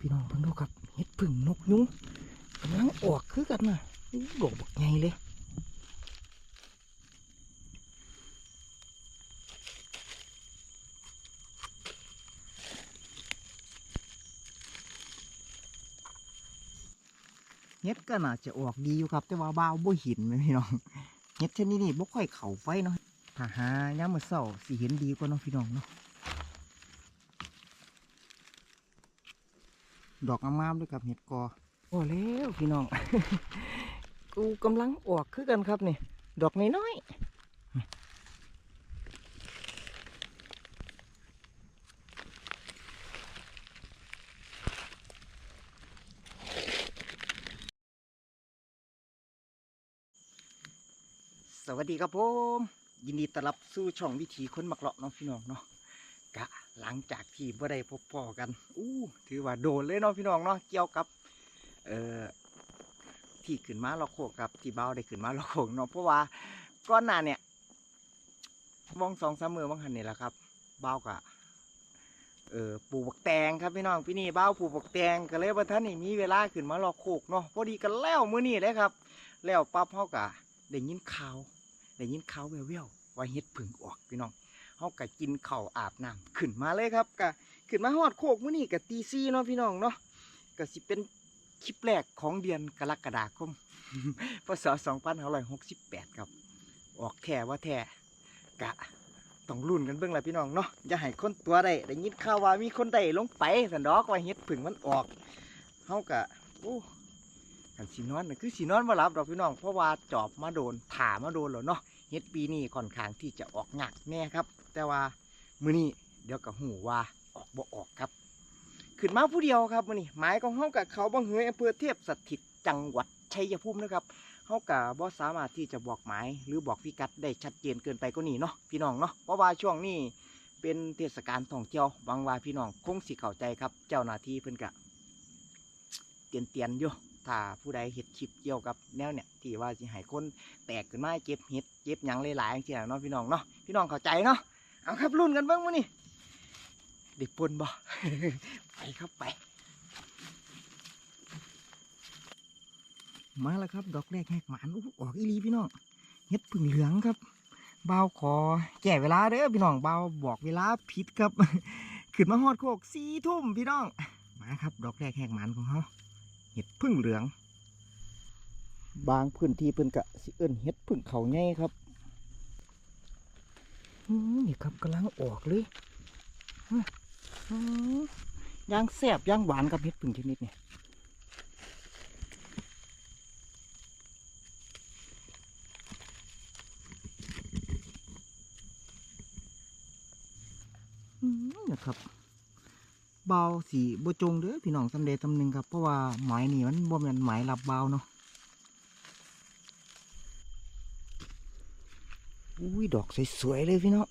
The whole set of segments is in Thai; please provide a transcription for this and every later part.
พี่น้องเพิ่งดูครับเห็ดผึ่งนกยุ้งกำลังออกคือกันนะดอกบักใหญ่เลยเห็ดก็น่าจะออกดีอยู่ครับ แต่ว่าบ้าวบ่หินไหมพี่น้องเห็ดชนิดนี้บ่ค่อยเข่าไฟเนาะถ้าหายามมื้อเช้าสิเห็นดีกว่าเนาะพี่น้องเนาะ ดอกงามๆด้วยกับเห็ดกอโอ้แล้วพี่น้อง กูกำลังออกคือกันครับนี่ ดอกน้อยๆสวัสดีครับผม ยินดีต้อนรับสู่ช่องวิถีคนมักเลาะเนาะพี่น้องเนาะกะ หลังจากที่บ่ได้พบพ่อกันอู้ถือว่าโดนเลยเนาะพี่น้องเนาะเกี่ยวกับ เอ่อที่ขึ้นมาเราโคกกับที่เบ้าได้ขึ้นมาเราโคกเนาะเพราะว่าก้อนหน้าเนี่ยมองสองสามมือมองหันนี่แหละครับ เบ้ากะเออปลูกบักแตงครับพี่น้องพี่นี่เบ้าปลูกบักแตงก็เลยว่าท่านนี่มีเวลาขึ้นมาเราโคกเนาะพอดีกันแล้วมื้อนี้เลยครับ แล้วปั๊บเฮากะได้ยินข่าวได้ยินข่าวแว่วๆว่าเฮ็ดผึ่งออกพี่น้อง เฮาก็กินข้าวอาบน้ำขึ้นมาเลยครับก็ขึ้นมาฮอดโคกมื้อนี้ก็ตีซี่เนาะพี่น้องเนาะก็สิเป็นคลิปแรกของเดือนกรกฎาคมพศ2568 ครับ ออกแท้ว่าแท้กะต้องรุ่นกันเบิ่งละพี่น้องเนาะอย่าให้คนตัวได้ได้ยินข่าวว่ามีคนได้ลงไปสันดอกว่าเฮ็ดผึ่งมันออกเฮาก็โอ้กันสินอนนะคือสินอนบ่หลับดอกพี่น้องเพราะว่าจอบมาโดนถามาโดนแล้วเนาะเฮ็ดปีนี้ค่อนข้างที่จะออกหนักแน่ครับ แต่ว่ามื้อนี้เดี๋ยวก็หูว่าออกบ่ออกครับขึ้นมาผู้เดียวครับมื้อนี้หมายของเฮากับเขาบังเฮยอำเภอเทพสถิตจังหวัดชัยภูมินะครับเฮาก็บ่สามารถที่จะบอกหมายหรือบอกพิกัดได้ชัดเจนเกินไปกว่านี้เนาะพี่น้องเนาะเพราะว่าช่วงนี้เป็นเทศกาลท่องเที่ยวหวังว่าพี่น้องคงสิเข้าใจครับ เจ้าหน้าที่เพิ่นก็เตียนเตียนอยู่ถ้าผู้ใดเฮ็ดคลิปเกี่ยวกับแนวเนี่ยที่ว่าสิให้คนแตกขึ้นมาเจ็บเห็ดเจ็บหยังหลายๆอย่างเงี้ยเนาะพี่น้องเนาะพี่น้องเข้าใจเนาะ เอาครับรุ่นกันเบ้างมื้นี่เด็กปนบ่ ไปครับไป มาแล้วครับ ดอกแรกแหกหมานอออกอีหลีพี่น้องเห็ดผึ่งเหลืองครับเบาขอแก่เวลาเด้อพี่น้องเบาบอกเวลาผิดครับ ขึ้นมาฮอดโคกสี่ทุ่มพี่น้อง มาครับ ดอกแรกแหกหมานของเขาเห็ดผึ่งเหลือง บางพื้นที่เพิ่นกะสิเอิ้นเฮ็ดพึ่งเขาใหญ่ครับ นี่ครับกำลังออกเลยย่างแซ่บย่างหวานกับเฮ็ดพึ่งชนิดนี้อืมนะครับเบาสีบจงเด้อพี่น้องสำเร็จสำหนึ่งครับ เพราะว่าหมายนี่มันบ่แม่นหมายรับเบาเนาะ อุ้ยดอกสวยๆเลยพี่น้อง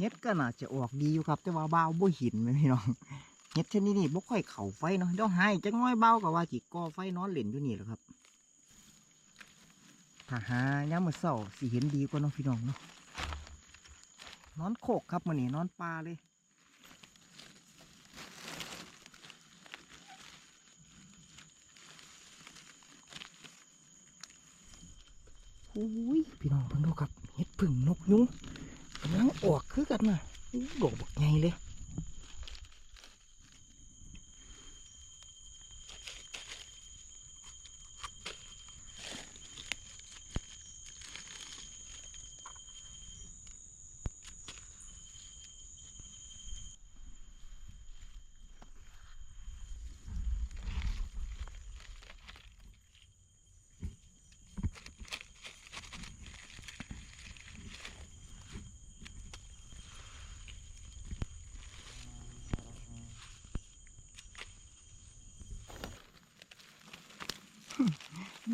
เฮ็ดก็น่าจะออกดีอยู่ครับ แต่ว่าเบาบ่หินไหมพี่น้องเฮ็ดชนิดนี้บ่ค่อยเข้าไฟเนาะเดี๋ยวหายจังน้อยเบาก็ว่าสิก่อไฟนอนเล่นอยู่นี่แหละครับถ้าหายามมื้อเช้าสิเห็นดีกว่าเนาะพี่น้องเนาะนอนโคกครับมื้อนี้นอนปลาเลยอุ้ยพี่น้องเพิ่งดูครับเห็ดผึ่งนกยุง กำลังออกคือกันนะอู้ดอกบักใหญ่เลย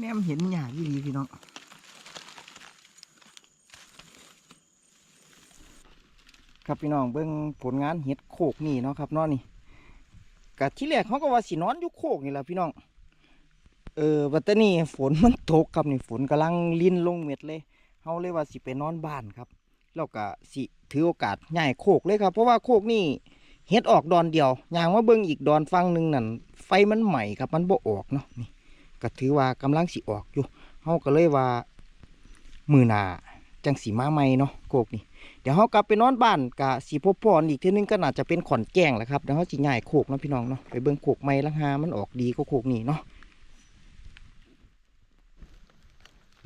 แนมเห็นหยาดีดีพี่น้องครับพี่น้องเบิ่งผลงานเห็ดโขกนี่เนาะครับนาะนี่กะที่แรกเขาก็ว่าสินอนอยู่โขกนี่แหละพี่น้องเออวัตนี่ฝนมันตกครับนี่ฝนกำลังลิ้นลงเม็ดเลยเฮาเลยว่าสิไปนอนบ้านครับแล้วก็สิถือโอกาสย้ายโคกเลยครับ เพราะว่าโคกนี่เฮ็ดออกดอนเดียวอย่างมาเบิ่งอีกดอนฟังหนึ่งนั่นไฟมันใหม่ครับมันบ่ออกเนาะนี่ ก็ถือว่ากำลังสิออกอยู่เฮาก็เลยว่ามือหนาจังสีมาใหม่เนาะโคกนี่เดี๋ยวเฮากลับไปนอนบ้านกะสิพบพรอีกทีนึงก็น่าจะเป็นขอนแก้งแหละครับเดี๋ยวเฮาสิย้ายโคกนะพี่น้องเนาะไปเบิ่งโคกใหม่ลังหามันออกดีก็โคกนี่เนาะ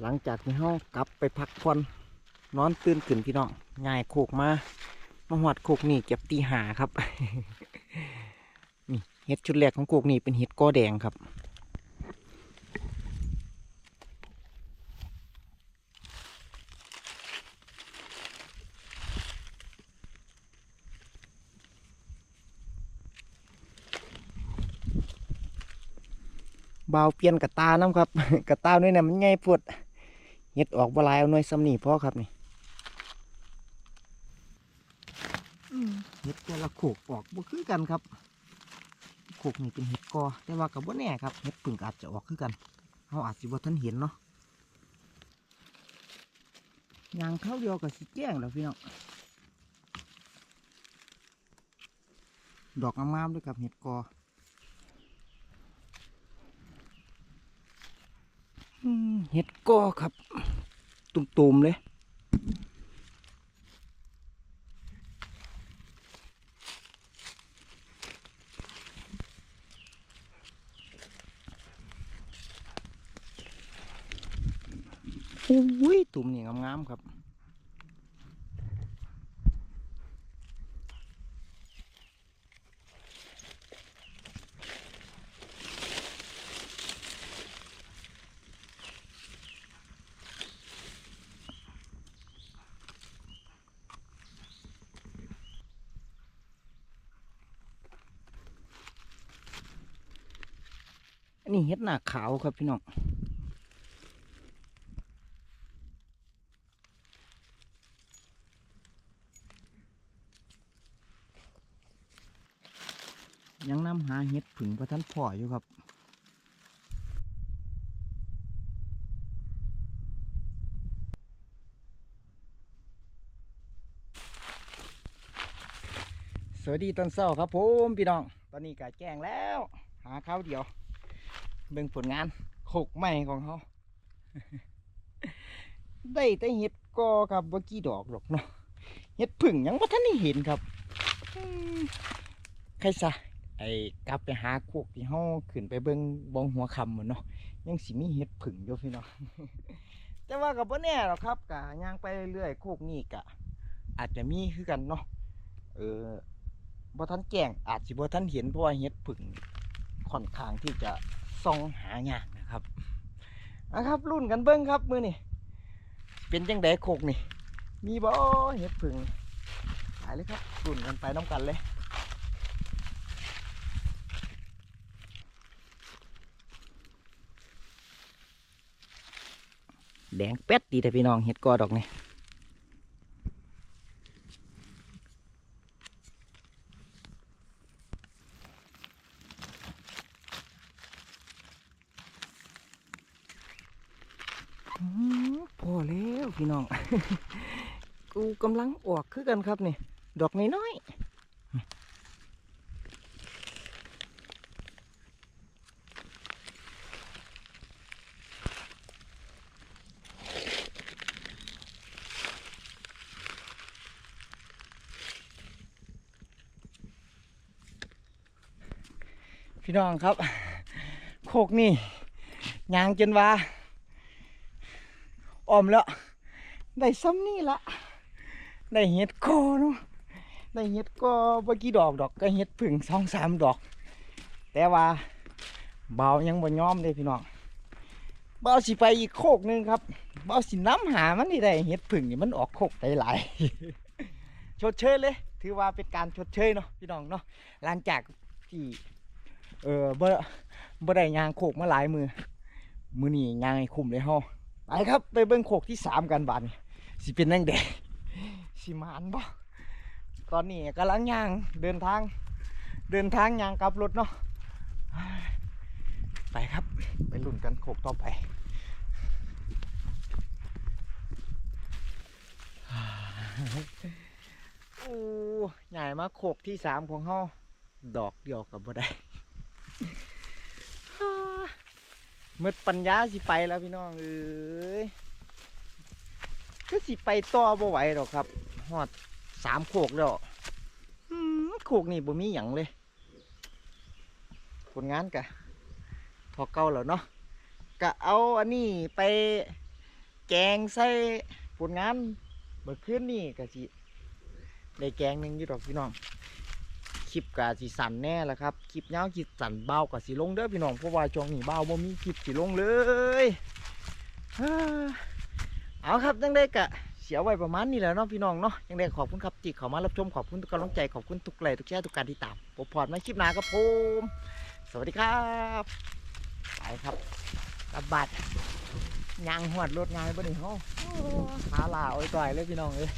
หลังจากที่เฮากลับไปพักผ่อนนอนตื่นขึ้นพี่น้องง่ายโคกมามาหอดโคกนี่เก็บตีหาครับนี่เห็ดชุดแรกของโคกนี่เป็นเห็ดก้อแดงครับ บาเปลี่ยนกระตาน้ำครับ กระตาด้วยเนี่ยมันใหญ่ปวดเห็ดออกบลายเอาหน่วยซ้ำนี่พอครับนี่เห็ดแต่ละโขกออกบ่คือกันครับโขกนี่เป็นเห็ดกอแต่ว่ากับว่าแน่ครับเห็ดผึ่งอาจจะออกคือกันเขาอาจจะบ่ทันเห็นเนาะยางเข้าเดียวกับสิแจ้งแล้วพี่น้องดอกงามๆด้วยครับเห็ดกอ อืม เห็ดกอครับ ตุ่มๆเลยอุ้ยตุ่มนี่งามๆครับ นนี้เห็ดหน้าขาวครับพี่น้องยังนำหาเห็ดผึ่งพระท่านพ่ออยู่ครับสวัสดีตอนเช้าครับผมพี่น้อง ตอนนี้กะแจ้งแล้ว หาข้าวเดียว เบิ่งผลงานโขกใหม่ของเขาได้แต่เห็ดกอครับบ่กี่ดอกหรอกเนาะเห็ดผึ่งยังบ่าทันได้เห็นครับใครซะไอ้กลับไปหาโคกที่เฮาขึ้นไปเบิ่งบองหัวคำเหมดเนาะยังสิมีเห็ดผึ่งอยู่พี่น้องแต่ว่ากับบ่แน่หรอกครับกะย่างไปเรื่อยๆโคกนี่กะ อาจจะมีคือกันเนาะเออบ่ทันแจ้งอาจสิบ่ทันเห็นเพราะว่าเห็ดผึ่งค่อนข้างที่จะ ส่องหายากนะครับนะครับรุ่นกันเบิ้งครับมือนี่เป็นจังไดโคกนี่ มีบ่เห็ดผึ่งหายเลยครับรุ่นกันไปน้ำกันเลยแดงเป็ดดีแต่พี่น้องเห็ดกอดอกนี่อื้อหือพอแล้ว พี่น้อง กูกำลังออกคือกันครับนี่ ดอกน้อยพี่น้องครับ โคกนี่ยางจนว่าออมแล้ว ได้ซ้ำนี่ละได้เห็ดกอเนาะได้เห็ดกอเมื่อกี้ดอกดอกก็เห็ดผึ่งสองสามดอก แต่ว่าเบายังบ่ยอมเลยพี่น้องเบาสิไปอีกโคกนึงครับเบาสิน้ำหามันนี่ได้เห็ดผึ่งนี่มันออกโคกได้หลายชดเชยเลย ถือว่าเป็นการชดเชยเนาะพี่น้องเนาะหลังจากที่เออบ่บ่ได้ยางโคกมาหลายมือมือนี้ย่างให้คุ้มเลยฮาไปครับ ไปเบิ่งโคกที่สามกันบานี้ สิเป็นจังไดสิมานบ่ตอนนี้กำลังย่างเดินทาง เดินทางย่างกลับรถเนาะไปครับ ไปลุ้นกันโคกต่อไปโอ้ใหญ่มากโคกที่สามของเฮาดอกเดียวกับบ่ได้หมืดปัญญาสิไปแล้วพี่น้องเอ้ย ก็สิไปต่อบ่ไหวหรอกครับฮอดสามโคกแล้วอืมโคกนี่บ่มีหยังเลย ผลงานกะพอเก่าแล้วเนาะกะเอาอันนี้ไปแกงใส่ผลงานเมื่อคืนนี่กะสิได้แกงหนึ่งอยู่ดอกพี่น้องคลิปกะสิสั่นแน่ละครับคลิปยาวคลิปสั่นเบากะสิลงเด้อพี่น้องเพราะว่าช่วงนี้เบาบ่มีคลิปสิลงเลย เอาครับยังได้กะเสียไว้ประมาณนี้แหล้วเนาะพี่น้องเนาะยังได้ขอบคุณครับที่เข้ามารับชมขอบคุณทุกกำลังใจขอบคุณทุกไลค์ทุกแชร์ทุกการติดตามผมพอดมาคลิปหน้าครับผมสวัสดีครับไปครับกระบาดยางหวดรถงานบ่นี่เฮาขาลาอ้อยต่อยเลยพี่น้องเอ้ย